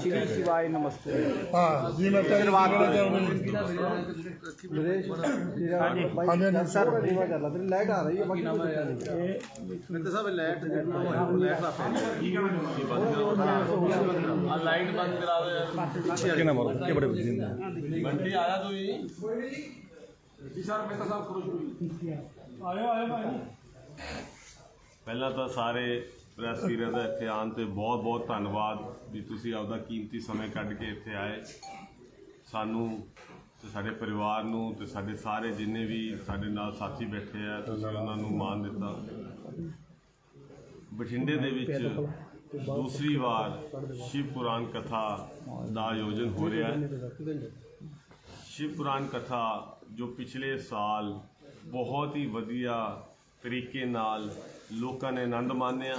ਸ਼੍ਰੀ ਸ਼ਿਵਾਏ ਨਮਸਤੇ ਹਾਂ ਜੀ ਮੈਂ ਤਾਂ ਧੰਨਵਾਦ। ਸਰ ਸੇਵਾ ਕਰ ਲਾ ਤੇਰੀ ਲਾਈਟ ਆ ਰਹੀ ਹੈ ਬਾਕੀ ਨਾਮ ਮਿੱਤਰ ਸਾਹਿਬ ਲਾਈਟ ਲਾਈਟ ਦਾ ਆ ਲਾਈਟ ਬੰਦ ਕਰਾ ਦਿਓ ਯਾਰ ਕਿਹਨਾਂ ਮਾਰੋ ਕਿ ਬੜੇ ਬੁੱਝੀ ਨੇ ਬੰਟੀ ਆਇਆ ਤੂੰ ਹੀ ਪਹਿਲਾਂ ਤਾਂ ਸਾਰੇ ਪ੍ਰੈਸ ਵੀਰਾਂ ਦਾ ਇੱਥੇ ਆਉਣ ਤੇ ਬਹੁਤ ਬਹੁਤ ਧੰਨਵਾਦ ਵੀ ਤੁਸੀਂ ਆਪਦਾ ਕੀਮਤੀ ਸਮੇਂ ਕੱਢ ਕੇ ਇੱਥੇ ਆਏ। ਸਾਨੂੰ ਤੇ ਸਾਡੇ ਪਰਿਵਾਰ ਨੂੰ ਤੇ ਸਾਡੇ ਸਾਰੇ ਜਿੰਨੇ ਵੀ ਸਾਡੇ ਨਾਲ ਸਾਥੀ ਬੈਠੇ ਆ, ਤੁਸੀਂ ਉਹਨਾਂ ਨੂੰ ਮਾਣ ਦਿੱਤਾ। ਬਠਿੰਡੇ ਦੇ ਵਿੱਚ ਦੂਸਰੀ ਵਾਰ ਸ਼ਿਵ ਪੁਰਾਣ ਕਥਾ ਦਾ ਆਯੋਜਨ ਹੋ ਰਿਹਾ ਹੈ। ਸ਼ਿਵ ਪੁਰਾਣ ਕਥਾ ਜੋ ਪਿਛਲੇ ਸਾਲ ਬਹੁਤ ਹੀ ਵਧੀਆ ਤਰੀਕੇ ਨਾਲ ਲੋਕਾਂ ਨੇ ਆਨੰਦ ਮਾਣਿਆ।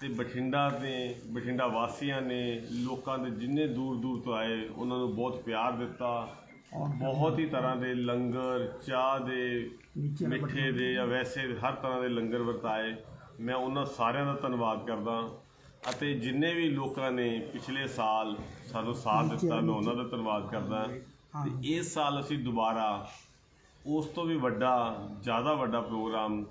ਤੇ ਬਠਿੰਡਾ ਦੇ ਬਠਿੰਡਾ ਵਾਸੀਆਂ ਨੇ ਲੋਕਾਂ ਦੇ ਜਿੰਨੇ ਦੂਰ ਦੂਰ ਤੋਂ ਆਏ ਉਹਨਾਂ ਨੂੰ ਬਹੁਤ ਪਿਆਰ ਦਿੱਤਾ। ਬਹੁਤ ਹੀ ਤਰ੍ਹਾਂ ਦੇ ਲੰਗਰ ਚਾਹ ਦੇ ਮਿੱਠੇ ਦੇ ਜਾਂ ਵੈਸੇ ਹਰ ਤਰ੍ਹਾਂ ਦੇ ਲੰਗਰ ਵਰਤਾਏ। ਮੈਂ ਉਹਨਾਂ ਸਾਰਿਆਂ ਦਾ ਧੰਨਵਾਦ ਕਰਦਾ ਅਤੇ ਜਿੰਨੇ ਵੀ ਲੋਕਾਂ ਨੇ ਪਿਛਲੇ ਸਾਲ ਸਾਨੂੰ ਸਾਥ ਦਿੱਤਾ ਮੈਂ ਉਹਨਾਂ ਦਾ ਧੰਨਵਾਦ ਕਰਦਾ ਤੇ ਇਸ ਸਾਲ ਅਸੀਂ ਦੁਬਾਰਾ ਉਸ ਤੋਂ ਵੀ ਵੱਡਾ ਜ਼ਿਆਦਾ ਵੱਡਾ ਪ੍ਰੋਗਰਾਮ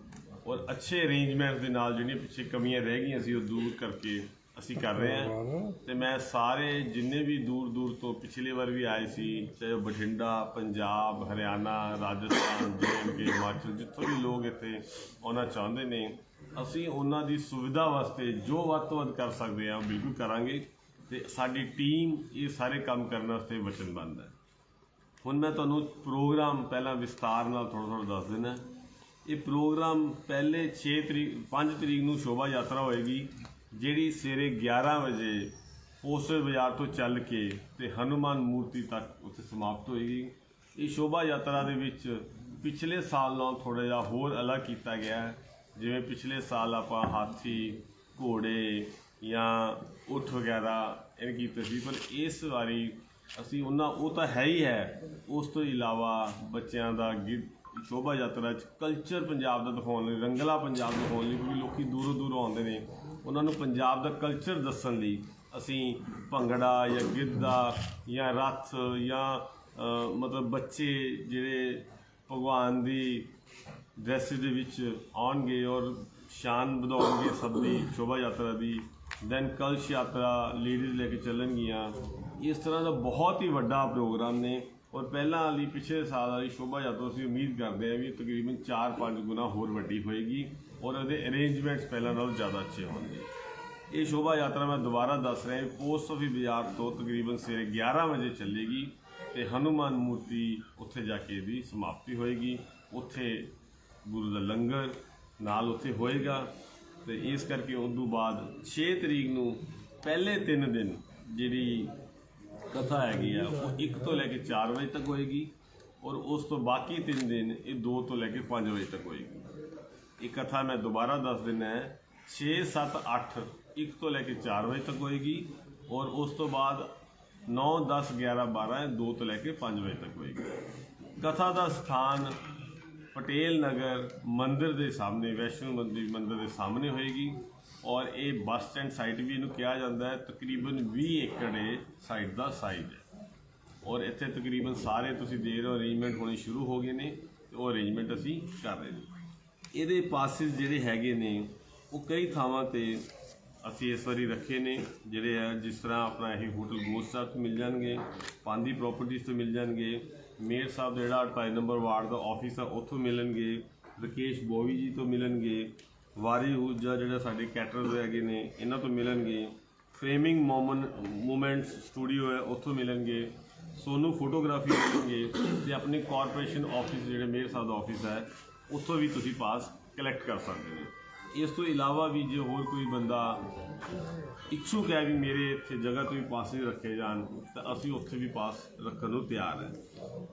ਔਰ ਅੱਛੇ ਅਰੇਂਜਮੈਂਟ ਦੇ ਨਾਲ ਜਿਹੜੀਆਂ ਪਿੱਛੇ ਕਮੀਆਂ ਰਹਿ ਗਈਆਂ ਸੀ ਉਹ ਦੂਰ ਕਰਕੇ ਅਸੀਂ ਕਰ ਰਹੇ ਹਾਂ। ਤੇ ਮੈਂ ਸਾਰੇ ਜਿੰਨੇ ਵੀ ਦੂਰ ਦੂਰ ਤੋਂ ਪਿਛਲੇ ਵਾਰ ਵੀ ਆਏ ਸੀ ਚਾਹੇ ਬਠਿੰਡਾ ਪੰਜਾਬ ਹਰਿਆਣਾ ਰਾਜਸਥਾਨ ਕੇ ਹਿਮਾਚਲ ਜਿੱਥੋਂ ਵੀ ਲੋਕ ਇੱਥੇ ਆਉਣਾ ਚਾਹੁੰਦੇ ਨੇ ਅਸੀਂ ਉਹਨਾਂ ਦੀ ਸੁਵਿਧਾ ਵਾਸਤੇ ਜੋ ਵੱਧ ਤੋਂ ਵੱਧ ਕਰ ਸਕਦੇ ਹਾਂ ਬਿਲਕੁਲ ਕਰਾਂਗੇ। ਤੇ ਸਾਡੀ ਟੀਮ ਇਹ ਸਾਰੇ ਕੰਮ ਕਰਨ ਵਾਸਤੇ ਵਚਨਬੱਧ ਹੈ। ਹੁਣ ਮੈਂ ਤੁਹਾਨੂੰ ਪ੍ਰੋਗਰਾਮ ਪਹਿਲਾਂ ਵਿਸਤਾਰ ਨਾਲ ਥੋੜਾ ਥੋੜਾ ਦੱਸ ਦੇਣਾ ਇਹ ਪ੍ਰੋਗਰਾਮ ਪਹਿਲੇ 6 ਤਰੀਕ 5 ਤਰੀਕ ਨੂੰ ਸ਼ੋਭਾ ਯਾਤਰਾ ਹੋਏਗੀ, ਜਿਹੜੀ ਸਵੇਰੇ 11 ਵਜੇ ਪੋਸਟਰ ਬਾਜ਼ਾਰ ਤੋਂ ਚੱਲ ਕੇ ਤੇ ਹਨੂਮਾਨ ਮੂਰਤੀ ਤੱਕ ਉੱਥੇ ਸਮਾਪਤ ਹੋਏਗੀ। ਇਹ ਸ਼ੋਭਾ ਯਾਤਰਾ ਦੇ ਵਿੱਚ ਪਿਛਲੇ ਸਾਲ ਨਾਲੋਂ ਥੋੜਾ ਜਿਹਾ ਹੋਰ ਅਲੱਗ ਕੀਤਾ ਗਿਆ ਜਿਵੇਂ ਪਿਛਲੇ ਸਾਲ ਆਪਾਂ ਹਾਥੀ, ਘੋੜੇ ਜਾਂ ਊਠ ਵਗੈਰਾ ਇਹ ਕੀਤੇ ਸੀ, ਪਰ ਇਸ ਵਾਰੀ ਅਸੀਂ ਉਹਨਾਂ, ਉਹ ਤਾਂ ਹੈ ਹੀ ਹੈ। ਉਸ ਤੋਂ ਇਲਾਵਾ ਬੱਚਿਆਂ ਦਾ ਗਿ ਸ਼ੋਭਾ ਯਾਤਰਾ ਚ ਕਲਚਰ ਪੰਜਾਬ ਦਾ ਦਿਖਾਉਣ ਲਈ, ਰੰਗਲਾ ਪੰਜਾਬ ਦਿਖਾਉਣ ਲਈ, ਕਿਉਂਕਿ ਲੋਕੀ ਦੂਰੋਂ ਦੂਰੋਂ ਆਉਂਦੇ ਨੇ। ਉਹਨਾਂ ਨੂੰ ਪੰਜਾਬ ਦਾ ਕਲਚਰ ਦੱਸਣ ਲਈ ਅਸੀਂ ਭੰਗੜਾ ਜਾਂ ਗਿੱਧਾ ਜਾਂ ਰੱਥ ਜਾਂ ਮਤਲਬ ਬੱਚੇ ਜਿਹੜੇ ਭਗਵਾਨ ਦੀ ਡਰੈਸ ਦੇ ਵਿੱਚ ਆਉਣਗੇ ਔਰ ਸ਼ਾਨ ਵਧਾਉਣਗੇ ਸਭ ਦੀ ਸ਼ੋਭਾ ਯਾਤਰਾ ਦੀ ਦੈਨ ਕਲਸ਼ ਯਾਤਰਾ ਲੇਡੀਜ਼ ਲੈ ਕੇ ਚੱਲਣਗੀਆਂ। ਇਸ ਤਰ੍ਹਾਂ ਦਾ ਬਹੁਤ ਹੀ ਵੱਡਾ ਪ੍ਰੋਗਰਾਮ ਨੇ। ਔਰ ਪਹਿਲਾਂ ਵਾਲੀ ਪਿਛਲੇ ਸਾਲ ਵਾਲੀ ਸ਼ੋਭਾ ਯਾਤਰਾ ਅਸੀਂ ਉਮੀਦ ਕਰਦੇ ਹਾਂ ਵੀ ਤਕਰੀਬਨ 4-5 ਗੁਣਾ ਹੋਰ ਵੱਡੀ ਹੋਏਗੀ ਔਰ ਉਹਦੇ ਅਰੇਂਜਮੈਂਟਸ ਪਹਿਲਾਂ ਨਾਲੋਂ ਜ਼ਿਆਦਾ ਅੱਛੇ ਹੋਣਗੇ। ਇਹ ਸ਼ੋਭਾ ਯਾਤਰਾ ਮੈਂ ਦੁਬਾਰਾ ਦੱਸ ਰਿਹਾ ਪੋਸਟ ਆਫਿਸ ਬਾਜ਼ਾਰ ਤੋਂ ਤਕਰੀਬਨ ਸਵੇਰੇ 11 ਵਜੇ ਚੱਲੇਗੀ ਤੇ ਹਨੂਮਾਨ ਮੂਰਤੀ ਉੱਥੇ ਜਾ ਕੇ ਇਹਦੀ ਸਮਾਪਤੀ ਹੋਏਗੀ। ਉੱਥੇ ਗੁਰੂ ਦਾ ਲੰਗਰ ਨਾਲ ਉੱਥੇ ਹੋਏਗਾ ਤੇ ਇਸ ਕਰਕੇ ਉਸ ਤੋਂ ਬਾਅਦ 6 ਤਰੀਕ ਨੂੰ ਪਹਿਲੇ 3 ਦਿਨ ਜਿਹੜੀ ਕਥਾ ਹੈਗੀ ਆ, ਉਹ 1 ਤੋਂ ਲੈ ਕੇ 4 ਵਜੇ ਤੱਕ ਹੋਏਗੀ ਔਰ ਉਸ ਤੋਂ ਬਾਕੀ 3 ਦਿਨ ਇਹ 2 ਤੋਂ ਲੈ ਕੇ 5 ਵਜੇ ਤੱਕ ਹੋਏਗੀ। ਇਹ ਕਥਾ ਮੈਂ ਦੁਬਾਰਾ ਦੱਸ ਦਿੰਦਾ ਹੈ 6 7 8 1 ਤੋਂ ਲੈ ਕੇ 4 ਵਜੇ ਤੱਕ ਹੋਏਗੀ ਔਰ ਉਸ ਤੋਂ ਬਾਅਦ 9 10 11 12 2 ਤੋਂ ਲੈ ਕੇ 5 ਵਜੇ ਤੱਕ ਹੋਏਗੀ। ਕਥਾ ਦਾ ਸਥਾਨ ਪਟੇਲ ਨਗਰ ਮੰਦਿਰ ਦੇ ਸਾਹਮਣੇ, ਵੈਸ਼ਨੋ ਮੰਦਿਰ ਮੰਦਿਰ ਦੇ ਸਾਹਮਣੇ ਹੋਏਗੀ। ਔਰ ਇਹ ਬੱਸ ਸਟੈਂਡ ਸਾਈਟ ਵੀ ਇਹਨੂੰ ਕਿਹਾ ਜਾਂਦਾ ਹੈ, ਤਕਰੀਬਨ 20 ਏਕੜ ਇਹ ਸਾਈਟ ਦਾ ਸਾਈਜ਼ ਹੈ। ਔਰ ਇੱਥੇ ਤਕਰੀਬਨ ਸਾਰੇ ਤੁਸੀਂ ਦੇਖ ਰਹੇ ਹੋ ਅਰੇਂਜਮੈਂਟ ਹੋਣੇ ਸ਼ੁਰੂ ਹੋ ਗਏ ਨੇ ਤੇ ਉਹ ਅਰੇਂਜਮੈਂਟ ਅਸੀਂ ਕਰ ਰਹੇ ਨੇ। ਇਹਦੇ ਪਾਸਿਸ ਜਿਹੜੇ ਹੈਗੇ ਨੇ, ਉਹ ਕਈ ਥਾਵਾਂ ਤੇ ਅਸੀਂ ਇਸ ਵਾਰੀ ਰੱਖੇ ਨੇ, ਜਿਹੜੇ ਆ ਜਿਸ ਤਰ੍ਹਾਂ ਆਪਣਾ ਇਹ ਹੋਟਲ ਗੋਸ ਸਾਹਿਬ ਤੋਂ ਮਿਲ ਜਾਣਗੇ ਪਾਂਦੀ ਪ੍ਰਾਪਰਟੀਜ਼ ਤੋਂ ਮਿਲ ਜਾਣਗੇ, ਮੇਅਰ ਸਾਹਿਬ ਜਿਹੜਾ 28 ਨੰਬਰ ਵਾਰਡ ਦਾ ਆਫਿਸ ਆ, ਉੱਥੋਂ ਮਿਲਣਗੇ, ਰਕੇਸ਼ ਬੋਵੀ ਜੀ ਤੋਂ ਮਿਲਣਗੇ ਵਾਰੀ ਊਰਜਾ ਜਿਹੜਾ ਸਾਡੇ ਕੈਟਰਸ ਹੈਗੇ ਨੇ, ਇਹਨਾਂ ਤੋਂ ਮਿਲਣਗੇ। ਫਰੇਮਿੰਗ ਮੋਮਨ, ਮੂਮੈਂਟਸ ਸਟੂਡੀਓ ਹੈ, ਉੱਥੋਂ ਮਿਲਣਗੇ। ਸੋਨੂੰ ਫੋਟੋਗ੍ਰਾਫੀ ਮਿਲਣਗੇ ਤੇ ਆਪਣੇ ਕਾਰਪੋਰੇਸ਼ਨ ਆਫਿਸ, ਜਿਹੜੇ ਮੇਅਰ ਸਾਹਿਬ ਦਾ ਆਫਿਸ ਹੈ, ਉੱਥੋਂ ਵੀ ਤੁਸੀਂ ਪਾਸ ਕਲੈਕਟ ਕਰ ਸਕਦੇ ਨੇ ਇਸ ਤੋਂ ਇਲਾਵਾ ਵੀ ਜੇ ਹੋਰ ਕੋਈ ਬੰਦਾ ਇੱਛੁਕ ਹੈ ਵੀ ਮੇਰੇ ਇੱਥੇ ਜਗ੍ਹਾ ਤੋਂ ਵੀ ਪਾਸ ਰੱਖੇ ਜਾਣ, ਤਾਂ ਅਸੀਂ ਉੱਥੇ ਵੀ ਪਾਸ ਰੱਖਣ ਨੂੰ ਤਿਆਰ ਹੈ।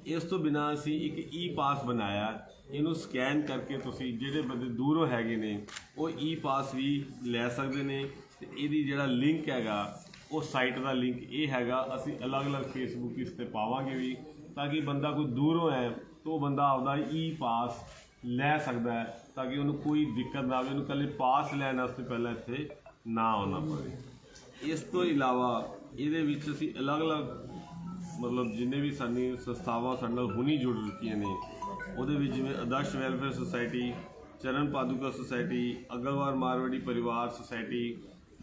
ਇਸ ਤੋਂ ਬਿਨਾਂ ਅਸੀਂ ਇੱਕ ਈ ਪਾਸ ਬਣਾਇਆ। ਇਹਨੂੰ ਸਕੈਨ ਕਰਕੇ ਤੁਸੀਂ ਜਿਹੜੇ ਬੰਦੇ ਦੂਰੋਂ ਹੈਗੇ ਨੇ, ਉਹ ਈ ਪਾਸ ਵੀ ਲੈ ਸਕਦੇ ਨੇ। ਤੇ ਇਹਦੀ ਜਿਹੜਾ ਲਿੰਕ ਹੈਗਾ, ਉਹ ਸਾਈਟ ਦਾ ਲਿੰਕ ਇਹ ਹੈਗਾ। ਅਸੀਂ ਅਲੱਗ-ਅਲੱਗ ਫੇਸਬੁੱਕ ਇਸ ਤੇ ਪਾਵਾਂਗੇ ਵੀ, ਤਾਂ ਕਿ ਬੰਦਾ ਕੋਈ ਦੂਰੋਂ ਹੈ, ਤਾਂ ਉਹ ਬੰਦਾ ਆਪਦਾ ਈ ਪਾਸ ਲੈ ਸਕਦਾ ਹੈ, ਤਾਂ ਕਿ ਉਹਨੂੰ ਕੋਈ ਦਿੱਕਤ ਨਾ ਆਵੇ। ਉਹਨੂੰ ਕੱਲੇ ਪਾਸ ਲੈਣ ਵਾਸਤੇ ਪਹਿਲਾਂ ਇੱਥੇ ਨਾ ਆਉਣਾ ਪਵੇ। ਇਸ ਤੋਂ ਇਲਾਵਾ ਇਹਦੇ ਵਿੱਚ ਅਸੀਂ ਅਲੱਗ-ਅਲੱਗ ਮਤਲਬ ਜਿੰਨੇ ਵੀ ਸਾਡੀ ਸੰਸਥਾਵਾਂ ਸਾਡੇ ਨਾਲ ਹੁਣੀ ਜੁੜ ਚੁੱਕੀਆਂ ਨੇ, ਉਹਦੇ ਵਿੱਚ ਜਿਵੇਂ ਆਦਰਸ਼ ਵੈਲਫੇਅਰ ਸੁਸਾਇਟੀ, ਚਰਨ ਪਾਦੂਕਾ ਸੁਸਾਇਟੀ ਅਗਲਵਾਰ ਮਾਰਵਾੜੀ ਪਰਿਵਾਰ society,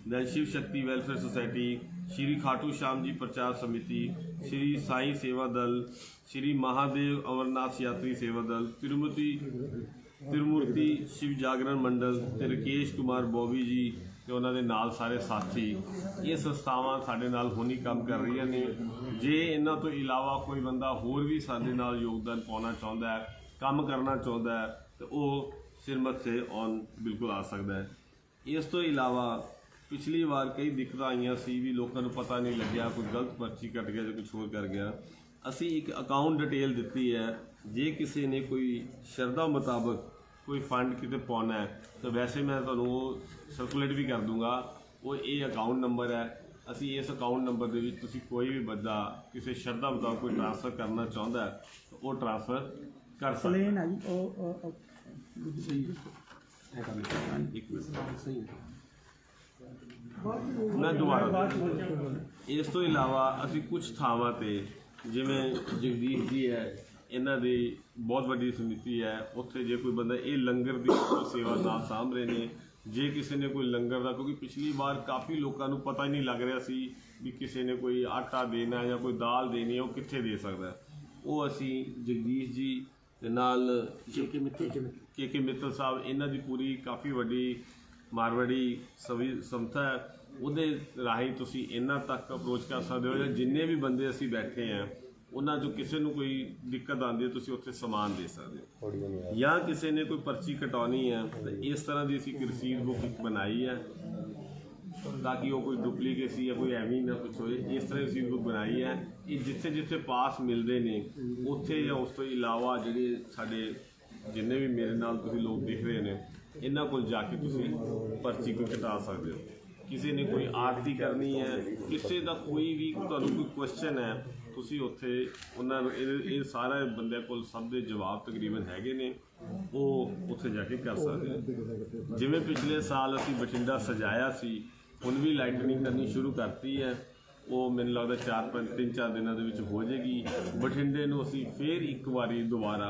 then Shiv Shakti welfare society, Shri Khatu Shyam ji ਪ੍ਰਚਾਰ ਸਮਿਤੀ, ਸ਼੍ਰੀ ਸਾਈ ਸੇਵਾ ਦਲ, ਸ਼੍ਰੀ ਮਹਾਦੇਵ ਅਮਰਨਾਥ ਯਾਤਰੀ ਸੇਵਾ ਦਲ, ਤਿਰਮਤੀ, ਤਿਰਮੂਰਤੀ ਸ਼ਿਵ ਜਾਗਰਣ ਮੰਡਲ ਤੇ ਰਕੇਸ਼ ਕੁਮਾਰ ਬੋਬੀ ਜੀ ਤੇ ਉਹਨਾਂ ਦੇ ਨਾਲ ਸਾਰੇ ਸਾਥੀ ਇਹ ਸੰਸਥਾਵਾਂ ਸਾਡੇ ਨਾਲ ਹੁਣੀ ਕੰਮ ਕਰ ਰਹੀਆਂ ਨੇ। ਜੇ ਇਹਨਾਂ ਤੋਂ ਇਲਾਵਾ ਕੋਈ ਬੰਦਾ ਹੋਰ ਵੀ ਸਾਡੇ ਨਾਲ ਯੋਗਦਾਨ ਪਾਉਣਾ ਚਾਹੁੰਦਾ ਹੈ, ਕੰਮ ਕਰਨਾ ਚਾਹੁੰਦਾ ਹੈ, ਤੇ ਉਹ ਸਿਰਮਤ ਸੇ ਔਨ ਬਿਲਕੁਲ ਆ ਸਕਦਾ ਹੈ। ਇਸ ਤੋਂ ਇਲਾਵਾ ਪਿਛਲੀ ਵਾਰ ਕਈ ਦਿੱਕਤਾਂ ਆਈਆਂ ਸੀ ਵੀ ਲੋਕਾਂ ਨੂੰ ਪਤਾ ਨਹੀਂ ਲੱਗਿਆ, ਕੋਈ ਗਲਤ ਪਰਚੀ ਕੱਟ ਗਿਆ ਜਾਂ ਕੁਝ ਹੋਰ ਕਰ ਗਿਆ। ਅਸੀਂ ਇੱਕ ਅਕਾਊਂਟ ਡਿਟੇਲ ਦਿੱਤੀ ਹੈ। ਜੇ ਕਿਸੇ ਨੇ ਕੋਈ ਸ਼ਰਧਾ ਮੁਤਾਬਕ ਕੋਈ ਫੰਡ ਕਿਤੇ ਪਾਉਣਾ ਹੈ ਤਾਂ ਵੈਸੇ ਮੈਂ ਤੁਹਾਨੂੰ ਉਹ ਸਰਕੂਲੇਟ ਵੀ ਕਰ ਦੂੰਗਾ। ਉਹ ਇਹ ਅਕਾਊਂਟ ਨੰਬਰ ਹੈ। ਅਸੀਂ ਇਸ ਅਕਾਊਂਟ ਨੰਬਰ ਦੇ ਵਿੱਚ ਤੁਸੀਂ ਕੋਈ ਵੀ ਬੰਦਾ ਕਿਸੇ ਸ਼ਰਧਾ ਮੁਤਾਬਕ ਕੋਈ ਟ੍ਰਾਂਸਫਰ ਕਰਨਾ ਚਾਹੁੰਦਾ ਹੈ ਤਾਂ ਉਹ ਟ੍ਰਾਂਸਫਰ ਕਰ ਸਕਦਾ ਪਲੇਨ ਆ ਜੀ ਉਹ ਇੱਕ ਮਿੰਟ। ਮੈਂ ਦੁਬਾਰਾ ਇਸ ਤੋਂ ਇਲਾਵਾ ਅਸੀਂ ਕੁਝ ਥਾਵਾਂ ਤੇ ਜਿਵੇਂ ਜਗਦੀਸ਼ ਜੀ ਹੈ ਇਹਨਾਂ ਦੀ ਬਹੁਤ ਵੱਡੀ ਸਮਿਤੀ ਹੈ। ਉੱਥੇ ਜੇ ਕੋਈ ਬੰਦਾ ਇਹ ਲੰਗਰ ਦੀ ਸੇਵਾ ਨਾਲ ਸਾਂਭ ਰਹੇ ਨੇ ਜੇ ਕਿਸੇ ਨੇ ਕੋਈ ਲੰਗਰ ਦਾ ਕਿਉਂਕਿ ਪਿਛਲੀ ਵਾਰ ਕਾਫੀ ਲੋਕਾਂ ਨੂੰ ਪਤਾ ਹੀ ਨਹੀਂ ਲੱਗ ਰਿਹਾ ਸੀ ਵੀ ਕਿਸੇ ਨੇ ਕੋਈ ਆਟਾ ਦੇਣਾ ਜਾਂ ਕੋਈ ਦਾਲ ਦੇਣੀ ਹੈ ਉਹ ਕਿੱਥੇ ਦੇ ਸਕਦਾ। ਉਹ ਅਸੀਂ ਜਗਦੀਸ਼ ਜੀ ਦੇ ਨਾਲ ਕੇ ਕੇ ਮਿੱਤਲ। ਸਾਹਿਬ ਇਹਨਾਂ ਦੀ ਪੂਰੀ ਕਾਫੀ ਵੱਡੀ ਮਾਰਵਾੜੀ ਸਵੀ ਸੰਸਥਾ ਹੈ। ਉਹਦੇ ਰਾਹੀਂ ਤੁਸੀਂ ਇਹਨਾਂ ਤੱਕ ਅਪਰੋਚ ਕਰ ਸਕਦੇ ਹੋ ਜਾਂ ਜਿੰਨੇ ਵੀ ਬੰਦੇ ਅਸੀਂ ਬੈਠੇ ਆ ਉਹਨਾਂ ਚੋਂ ਕਿਸੇ ਨੂੰ ਕੋਈ ਦਿੱਕਤ ਆਉਂਦੀ ਹੈ ਤੁਸੀਂ ਉੱਥੇ ਸਮਾਨ ਦੇ ਸਕਦੇ ਹੋ। ਜਾਂ ਕਿਸੇ ਨੇ ਕੋਈ ਪਰਚੀ ਕਟਾਉਣੀ ਹੈ ਤਾਂ ਇਸ ਤਰ੍ਹਾਂ ਦੀ ਅਸੀਂ ਰਸੀਦ ਬੁੱਕ ਬਣਾਈ ਹੈ। ਤਾਂ ਕਿ ਉਹ ਕੋਈ ਡੁਪਲੀਕੇਸੀ ਜਾਂ ਕੋਈ ਐਵੇਂ ਨਾ ਕੁਛ ਹੋਏ ਇਸ ਤਰ੍ਹਾਂ ਦੀ ਬੁੱਕ ਬਣਾਈ ਹੈ। ਇਹ ਜਿੱਥੇ ਜਿੱਥੇ ਪਾਸ ਮਿਲਦੇ ਨੇ ਉੱਥੇ ਜਾਂ ਉਸ ਤੋਂ ਇਲਾਵਾ ਜਿਹੜੇ ਸਾਡੇ ਜਿੰਨੇ ਵੀ ਮੇਰੇ ਨਾਲ ਤੁਸੀਂ ਲੋਕ ਦਿਖ ਰਹੇ ਨੇ ਇਹਨਾਂ ਕੋਲ ਜਾ ਕੇ ਤੁਸੀਂ ਪਰਚੀ ਕੋਈ ਕਟਾ ਸਕਦੇ ਹੋ। ਕਿਸੇ ਨੇ ਕੋਈ ਆਰਤੀ ਕਰਨੀ ਹੈ ਕਿਸੇ ਦਾ ਕੋਈ ਵੀ ਤੁਹਾਨੂੰ ਕੋਈ ਕੁਐਸਚਨ ਹੈ ਤੁਸੀਂ ਉੱਥੇ ਉਹਨਾਂ ਨੂੰ ਇਹ ਇਹ ਸਾਰਾ ਬੰਦਿਆਂ ਕੋਲ ਸਭ ਦੇ ਜਵਾਬ ਤਕਰੀਬਨ ਹੈਗੇ ਨੇ, ਉਹ ਉੱਥੇ ਜਾ ਕੇ ਕਰ ਸਕਦੇ ਹੋ ਜਿਵੇਂ ਪਿਛਲੇ ਸਾਲ ਅਸੀਂ ਬਠਿੰਡਾ ਸਜਾਇਆ ਸੀ, ਹੁਣ ਵੀ ਲਾਈਟਨਿੰਗ ਕਰਨੀ ਸ਼ੁਰੂ ਕਰਤੀ ਹੈ। ਉਹ ਮੈਨੂੰ ਲੱਗਦਾ 4 5 3 4 ਦਿਨਾਂ ਦੇ ਵਿੱਚ ਹੋ ਜਾਏਗੀ। ਬਠਿੰਡੇ ਨੂੰ ਅਸੀਂ ਫੇਰ ਇੱਕ ਵਾਰੀ ਦੁਬਾਰਾ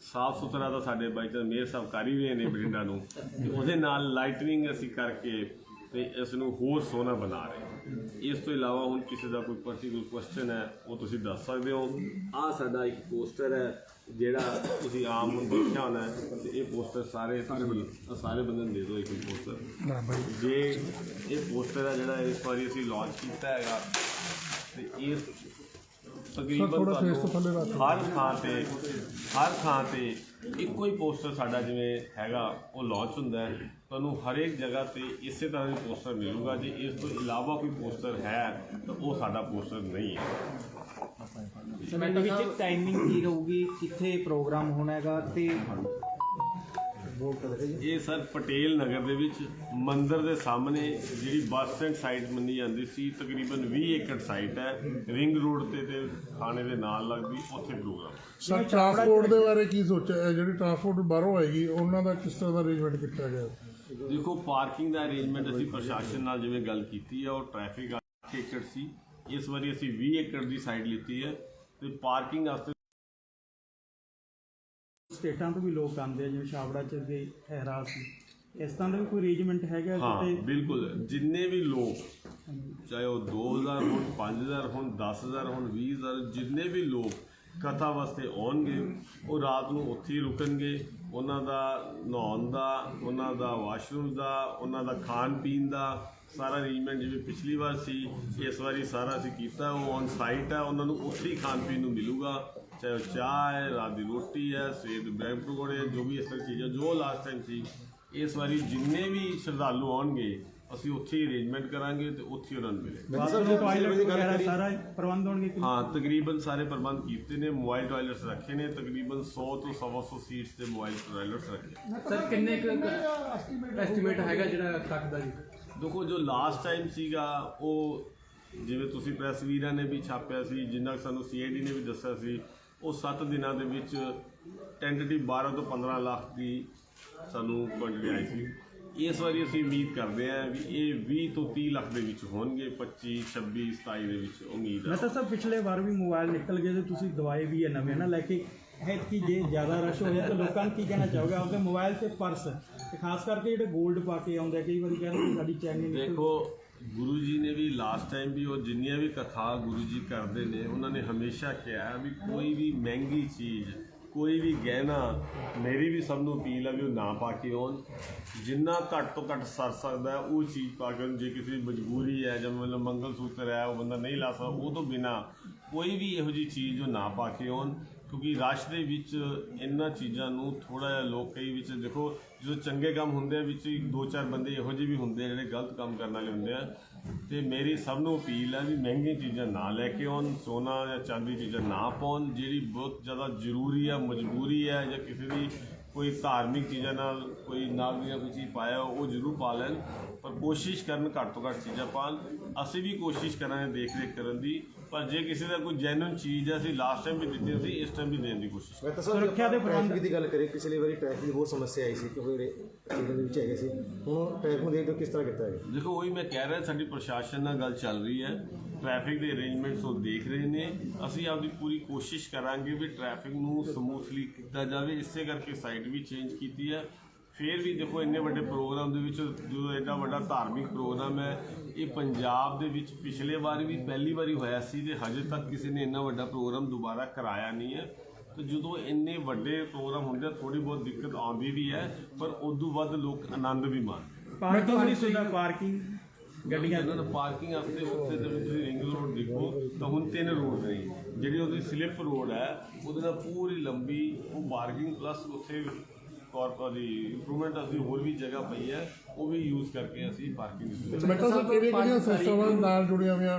ਸਾਫ਼ ਸੁਥਰਾ ਤਾਂ ਸਾਡੇ ਬਾਈ ਚਾਂਸ ਮੇਅਰ ਸਾਹਿਬ ਕਰ ਹੀ ਰਹੇ ਨੇ ਬਠਿੰਡਾ ਨੂੰ। ਤੇ ਉਹਦੇ ਨਾਲ ਲਾਈਟਨਿੰਗ ਅਸੀਂ ਕਰਕੇ ਤੇ ਇਸ ਨੂੰ ਹੋਰ ਸੋਹਣਾ ਬਣਾ ਰਹੇ। ਇਸ ਤੋਂ ਇਲਾਵਾ ਹੁਣ ਕਿਸੇ ਦਾ ਕੋਈ ਪਰਟੀਕੂਲਰ ਕੁਐਸਚਨ ਹੈ ਉਹ ਤੁਸੀਂ ਦੱਸ ਸਕਦੇ ਹੋ। ਆਹ ਸਾਡਾ ਇੱਕ ਪੋਸਟਰ ਹੈ ਜਿਹੜਾ ਤੁਸੀਂ ਆਮ ਨੂੰ ਦੇਖਿਆ ਹੋਣਾ ਹੈ ਤੇ ਇਹ ਪੋਸਟਰ ਸਾਰੇ ਤੁਸੀਂ ਸਾਰੇ ਬੰਦੇ ਨੂੰ ਦੇ ਦਿਓ ਇੱਕ ਪੋਸਟਰ ਜੇ ਇਹ ਪੋਸਟਰ ਹੈ ਜਿਹੜਾ ਇਸ ਵਾਰੀ ਅਸੀਂ ਲਾਂਚ ਕੀਤਾ ਹੈਗਾ ਤੇ ਇਹ ਤਕਰੀਬਨ ਥੋੜ੍ਹਾ face ਤੋਂ ਤੁਹਾਨੂੰ ਥੱਲੇ ਰੱਖ। ਹਰ ਥਾਂ ਤੇ ਹਰ ਥਾਂ ਤੇ ਇੱਕੋ ਹੀ ਪੋਸਟਰ ਸਾਡਾ ਜਿਵੇਂ ਹੈਗਾ ਉਹ ਲਾਂਚ ਹੁੰਦਾ ਹੈ। ਤੁਹਾਨੂੰ ਹਰੇਕ ਜਗ੍ਹਾ ਤੇ ਇਸੇ ਤਰ੍ਹਾਂ ਦੀ ਪੋਸਟਰ ਮਿਲੂਗਾ। ਜੇ ਇਸ ਤੋਂ ਇਲਾਵਾ ਕੋਈ ਪੋਸਟਰ ਹੈ ਤਾਂ ਉਹ ਸਾਡਾ ਪੋਸਟਰ ਨਹੀਂ ਹੈ। ਸਮੇਂ ਵਿੱਚ ਟਾਈਮਿੰਗ ਕੀ ਰਹੂਗੀ? ਕਿੱਥੇ ਪ੍ਰੋਗਰਾਮ ਹੋਣਾ ਹੈਗਾ ਤੇ ਇਹ ਸਰ ਪਟੇਲ ਨਗਰ ਦੇ ਵਿੱਚ ਮੰਦਿਰ ਦੇ ਸਾਹਮਣੇ ਜਿਹੜੀ ਬੱਸ ਸਟੈਂਡ ਸਾਈਟ ਮੰਨੀ ਜਾਂਦੀ ਸੀ ਤਕਰੀਬਨ 20 ਏਕੜ ਸਾਈਟ ਹੈ। ਰਿੰਗ ਰੋਡ ਤੇ ਤੇ ਥਾਣੇ ਦੇ ਨਾਲ ਲੱਗਦੀ ਉੱਥੇ ਪ੍ਰੋਗਰਾਮ ਸਰ ਟਰਾਂਸਪੋਰਟ ਦੇ ਬਾਰੇ ਕੀ ਸੋਚਿਆ? ਜਿਹੜੀ ਟਰਾਂਸਪੋਰਟ ਬਾਹਰੋਂ ਆਏਗੀ ਉਹਨਾਂ ਦਾ ਕਿਸ ਤਰ੍ਹਾਂ ਦਾ ਅਰੇਂਜਮੈਂਟ ਕੀਤਾ ਗਿਆ? ਦੇਖੋ ਪਾਰਕਿੰਗ ਦਾ ਅਰੇਂਜਮੈਂਟ ਅਸੀਂ ਪ੍ਰਸ਼ਾਸਨ ਨਾਲ ਜਿਵੇਂ ਗੱਲ ਕੀਤੀ ਹੈ ਉਹ ਟ੍ਰੈਫਿਕ 8 ਏਕੜ ਸੀ। ਇਸ ਵਾਰੀ ਅਸੀਂ 20 ਏਕੜ ਦੀ ਸਾਈਟ ਲਿੱਤੀ ਹੈ ਤੇ ਪਾਰਕਿੰਗ ਵਾਸਤੇ ਸਟੇਟਾਂ ਤੋਂ ਵੀ ਲੋਕ ਆਉਂਦੇ ਆ ਜਿਵੇਂ ਛਾਬੜਾ ਚ ਅੱਗੇ ਠਹਿਰਾ ਸੀ। ਇਸ ਤਰ੍ਹਾਂ ਦਾ ਵੀ ਕੋਈ ਅਰੇਂਜਮੈਂਟ ਹੈਗਾ ਹਾਂ ਕਿਤੇ? ਬਿਲਕੁਲ। ਜਿੰਨੇ ਵੀ ਲੋਕ ਚਾਹੇ ਉਹ 2000 ਹੋਣ 5000 ਹੋਣ 10000 ਹੋਣ 20000 ਜਿੰਨੇ ਵੀ ਲੋਕ ਕਥਾ ਵਾਸਤੇ ਆਉਣਗੇ ਉਹ ਰਾਤ ਨੂੰ ਉੱਥੇ ਹੀ ਰੁਕਣਗੇ। ਉਹਨਾਂ ਦਾ ਨਹਾਉਣ ਦਾ, ਉਹਨਾਂ ਦਾ ਵਾਸ਼ਰੂਮ ਦਾ, ਉਹਨਾਂ ਦਾ ਖਾਣ ਪੀਣ ਦਾ ਸਾਰਾ ਅਰੇਂਜਮੈਂਟ ਜਿਵੇਂ ਪਿਛਲੀ ਵਾਰ ਸੀ, ਇਸ ਵਾਰੀ ਸਾਰਾ ਅਸੀਂ ਕੀਤਾ, ਉਹ ਔਨ ਸਾਈਟ ਹੈ ਉਹਨਾਂ ਨੂੰ ਉੱਥੇ ਹੀ ਖਾਣ ਪੀਣ ਨੂੰ ਮਿਲੂਗਾ। ਚਾਹੇ ਉਹ ਚਾਹ ਹੈ, ਰਾਤ ਦੀ ਰੋਟੀ ਹੈ, ਸਵੇਰ ਦੇ ਬ੍ਰੈਡ ਪਕੌੜੇ ਜੋ ਵੀ ਇਸ ਤਰ੍ਹਾਂ ਚੀਜ਼ਾਂ, ਜੋ ਲਾਸਟ ਟਾਈਮ ਸੀ, ਇਸ ਵਾਰੀ ਜਿੰਨੇ ਵੀ ਸ਼ਰਧਾਲੂ ਆਉਣਗੇ ਅਸੀਂ ਉੱਥੇ ਹੀ ਅਰੇਂਜਮੈਂਟ ਕਰਾਂਗੇ ਤੇ ਉੱਥੇ ਹੀ ਉਹਨਾਂ ਨੂੰ ਮਿਲੇ ਬਾਥਰੂਮ ਟਾਇਲਟ ਵਗੈਰਾ ਸਾਰਾ ਪ੍ਰਬੰਧ ਹੋਣਗੇ ਕਿ ਹਾਂ ਤਕਰੀਬਨ ਸਾਰੇ ਪ੍ਰਬੰਧ ਕੀਤੇ ਨੇ ਮੋਬਾਈਲ ਟਾਇਲਟਸ ਰੱਖੇ ਨੇ ਤਕਰੀਬਨ 100 ਤੋਂ 150 ਸੀਟਸ ਤੇ ਮੋਬਾਈਲ ਟਾਇਲਟਸ ਰੱਖੇ ਸਰ ਕਿੰਨੇ ਕੁ ਐਸਟੀਮੇਟ ਹੈਗਾ ਜਿਹੜਾ ਤੱਕ ਦਾ ਜੀ? ਦੇਖੋ ਜੋ ਲਾਸਟ ਟਾਈਮ ਸੀਗਾ ਉਹ ਜਿਵੇਂ ਤੁਸੀਂ ਪ੍ਰੈਸ ਵੀਰਾਂ ਨੇ ਵੀ ਛਾਪਿਆ ਸੀ ਜਿੰਨਾ ਕੁ ਸਾਨੂੰ ਸੀਆਈਡੀ ਨੇ ਵੀ ਦੱਸਿਆ ਸੀ ਉਹ 7 ਦਿਨਾਂ ਦੇ ਵਿੱਚ ਟੈਂਟੇਟਿਵ 12 ਤੋਂ 15 ਲੱਖ ਦੀ ਸਾਨੂੰ ਕੁਆਂਟੀਟੀ ਆਈ ਸੀ। ਇਸ ਵਾਰੀ ਅਸੀਂ ਉਮੀਦ ਕਰਦੇ ਹਾਂ ਵੀ ਇਹ 20 ਤੋਂ 30 ਲੱਖ ਦੇ ਵਿੱਚ ਹੋਣਗੇ 25 26 27 ਦੇ ਵਿੱਚ ਉਮੀਦ ਹੈ। ਮੈਂ ਤਾਂ ਸਰ ਪਿਛਲੇ ਵਾਰ ਵੀ ਮੋਬਾਈਲ ਨਿਕਲ ਗਏ ਤੇ ਤੁਸੀਂ ਦਵਾਏ ਵੀ ਹੈ ਨਵੇਂ ਨਾ ਲੈ ਕੇ ਹੈ ਕਿ ਜੇ ਜ਼ਿਆਦਾ ਰਸ਼ ਹੋਇਆ ਤਾਂ ਲੋਕਾਂ ਨੂੰ ਕੀ ਕਹਿਣਾ ਚਾਹੋਗੇ? ਆਪਦੇ ਮੋਬਾਈਲ ਤੇ ਪਰਸ ਤੇ ਖਾਸ ਕਰਕੇ ਜਿਹੜੇ 골ਡ ਪਾ ਕੇ ਆਉਂਦੇ ਆ, ਕਈ ਵਾਰੀ ਕਹਿੰਦੇ ਸਾਡੀ ਚੈਨ ਨਹੀਂ ਨਿਕਲ ਦੇਖੋ ਗੁਰੂ ਜੀ ਨੇ ਵੀ ਲਾਸਟ ਟਾਈਮ ਵੀ ਉਹ ਜਿੰਨੀਆਂ ਵੀ ਕਥਾ ਗੁਰੂ ਜੀ ਕਰਦੇ ਨੇ ਉਹਨਾਂ ਨੇ ਹਮੇਸ਼ਾ ਕਿਹਾ ਵੀ ਕੋਈ ਵੀ ਮਹਿੰਗੀ ਚੀਜ਼ ਕੋਈ ਵੀ ਗਹਿਣਾ ਮੇਰੀ ਵੀ ਸਭ ਨੂੰ ਅਪੀਲ ਆ ਵੀ ਉਹ ਨਾ ਪਾ ਕੇ ਆਉਣ। ਜਿੰਨਾ ਘੱਟ ਤੋਂ ਘੱਟ ਸਰ ਸਕਦਾ ਉਹ ਚੀਜ਼ ਪਾ ਕੇ ਜੇ ਕਿਸੇ ਦੀ ਮਜਬੂਰੀ ਹੈ ਜਾਂ ਮਤਲਬ ਮੰਗਲ ਸੂਤਰ ਹੈ, ਉਹ ਬੰਦਾ ਨਹੀਂ ਲਾ ਸਕਦਾ, ਉਹ ਤੋਂ ਬਿਨਾ ਕੋਈ ਵੀ ਇਹੋ ਜਿਹੀ ਚੀਜ਼ ਉਹ ਨਾ ਪਾ ਕੇ ਆਉਣ। ਕਿਉਂਕਿ ਰਸ਼ ਦੇ ਵਿੱਚ ਇਹਨਾਂ ਚੀਜ਼ਾਂ ਨੂੰ ਥੋੜਾ ਜਿਹਾ ਲੋਕ ਕਈ ਵਿੱਚ ਦੇਖੋ, ਜਦੋਂ ਚੰਗੇ ਕੰਮ ਹੁੰਦੇ ਆ ਵਿੱਚ ਦੋ ਚਾਰ ਬੰਦੇ ਇਹੋ ਜਿਹੇ ਵੀ ਹੁੰਦੇ ਆ ਜਿਹੜੇ ਗਲਤ ਕੰਮ ਕਰਨ ਵਾਲੇ ਹੁੰਦੇ ਆ। ਤੇ ਮੇਰੀ ਸਭ ਨੂੰ ਅਪੀਲ ਹੈ ਵੀ ਮਹਿੰਗੀਆਂ ਚੀਜ਼ਾਂ ਨਾ ਲੈ ਕੇ ਆਉਣ, ਸੋਨਾ ਜਾਂ ਚਾਂਦੀ ਚੀਜ਼ਾਂ ਨਾ ਪਾਉਣ, ਜਿਹੜੀ ਬਹੁਤ ਜ਼ਿਆਦਾ ਜ਼ਰੂਰੀ ਆ, ਮਜਬੂਰੀ ਹੈ ਜਾਂ ਕਿਸੇ ਦੀ ਕੋਈ ਧਾਰਮਿਕ ਚੀਜ਼ਾਂ ਨਾਲ ਕੋਈ ਨਾਗ ਜਾਂ ਕੋਈ ਚੀਜ਼ ਪਾਇਆ ਉਹ ਜ਼ਰੂਰ ਪਾ ਲੈਣ। ਪਰ ਕੋਸ਼ਿਸ਼ ਕਰਨ ਘੱਟ ਤੋਂ ਘੱਟ ਚੀਜ਼ਾਂ ਪਾਣ ਅਸੀਂ ਵੀ ਕੋਸ਼ਿਸ਼ ਕਰਾਂਗੇ ਦੇਖ ਰੇਖ ਕਰਨ ਦੀ। ਪਰ ਜੇ ਕਿਸੇ ਦਾ ਕੋਈ ਜੈਨੂਇਨ ਚੀਜ਼ ਹੈ ਅਸੀਂ ਲਾਸਟ ਟਾਈਮ ਵੀ ਦਿੱਤੀ ਸੀ ਇਸ ਟਾਈਮ ਵੀ ਦੇਣ ਦੀ ਕੋਸ਼ਿਸ਼ ਮੈਂ ਤਾਂ ਸੁਰੱਖਿਆ ਦੇ ਪ੍ਰਬੰਧ- ਟ੍ਰੈਫਿਕ ਦੀ ਗੱਲ ਕਰੀਏ ਪਿਛਲੀ ਵਾਰੀ ਟ੍ਰੈਫਿਕ ਦੀ ਬਹੁਤ ਸਮੱਸਿਆ ਆਈ ਸੀ ਕਿਉਂਕਿ ਰੇਲਵੇ ਦੇ ਵਿੱਚ ਹੈਗੇ ਸੀ। ਹੁਣ ਟ੍ਰੈਫਿਕ ਨੂੰ ਦੇਖਦੇ ਹੋ ਕਿਸ ਤਰ੍ਹਾਂ ਕੀਤਾ ਹੈ ਦੇਖੋ ਉਹੀ ਮੈਂ ਕਹਿ ਰਿਹਾ ਸਾਡੀ ਪ੍ਰਸ਼ਾਸਨ ਨਾਲ ਗੱਲ ਚੱਲ ਰਹੀ ਹੈ। ਟ੍ਰੈਫਿਕ ਦੇ ਅਰੇਂਜਮੈਂਟਸ ਉਹ ਦੇਖ ਰਹੇ ਨੇ। ਅਸੀਂ ਆਪਦੀ ਪੂਰੀ ਕੋਸ਼ਿਸ਼ ਕਰਾਂਗੇ ਵੀ ਟ੍ਰੈਫਿਕ ਨੂੰ ਸਮੂਥਲੀ ਕੀਤਾ ਜਾਵੇ। ਇਸੇ ਕਰਕੇ ਸਾਈਟ ਵੀ ਚੇਂਜ ਕੀਤੀ ਹੈ। ਫਿਰ ਵੀ ਦੇਖੋ ਇੰਨੇ ਵੱਡੇ ਪ੍ਰੋਗਰਾਮ ਦੇ ਵਿੱਚ ਜਦੋਂ ਐਡਾ ਵੱਡਾ ਧਾਰਮਿਕ ਪ੍ਰੋਗਰਾਮ ਹੈ ਇਹ ਪੰਜਾਬ ਦੇ ਵਿੱਚ ਪਿਛਲੇ ਵਾਰ ਵੀ ਪਹਿਲੀ ਵਾਰੀ ਹੋਇਆ ਸੀ ਤੇ ਹਜੇ ਤੱਕ ਕਿਸੇ ਨੇ ਇੰਨਾ ਵੱਡਾ ਪ੍ਰੋਗਰਾਮ ਦੁਬਾਰਾ ਕਰਾਇਆ ਨਹੀਂ ਹੈ। ਤੇ ਜਦੋਂ ਇੰਨੇ ਵੱਡੇ ਪ੍ਰੋਗਰਾਮ ਹੁੰਦੇ ਆ ਥੋੜੀ ਬਹੁਤ ਦਿੱਕਤ ਆਉਂਦੀ ਵੀ ਹੈ ਪਰ ਉਦੋਂ ਵੱਧ ਲੋਕ ਆਨੰਦ ਵੀ ਮਾਣਦੇ ਪਾਰਕਿੰਗ ਦੀ ਪਾਰਕਿੰਗ ਗੱਡੀਆਂ ਦਾ ਪਾਰਕਿੰਗ ਵਾਸਤੇ ਉੱਥੇ ਵਿੱਚ ਰਿੰਗ ਰੋਡ ਦੇਖੋ ਤਾਂ ਹੁਣ ਤਿੰਨ ਰੋਡ ਨੇ ਜਿਹੜੀ ਉਹਦੀ ਸਲਿੱਪ ਰੋਡ ਹੈ ਉਹਦੇ ਨਾਲ ਪੂਰੀ ਲੰਬੀ ਉਹ ਪਾਰਕਿੰਗ ਪਲੱਸ ਉੱਥੇ ਕਾਰਪੋਰ ਦੀ ਇੰਪਰੂਵਮੈਂਟ ਅਸੀਂ ਹੋਰ ਵੀ ਜਗ੍ਹਾ ਪਈ ਹੈ ਉਹ ਵੀ ਯੂਜ਼ ਕਰਕੇ ਅਸੀਂ ਪਾਰਕਿੰਗ ਦੀ ਸੁਵਿਧਾ ਮੈਂ ਕਿਹਾ ਸਰ ਕਿਹੜੀਆਂ ਕਿਹੜੀਆਂ ਨਾਲ ਜੁੜੀਆਂ ਹੋਈਆਂ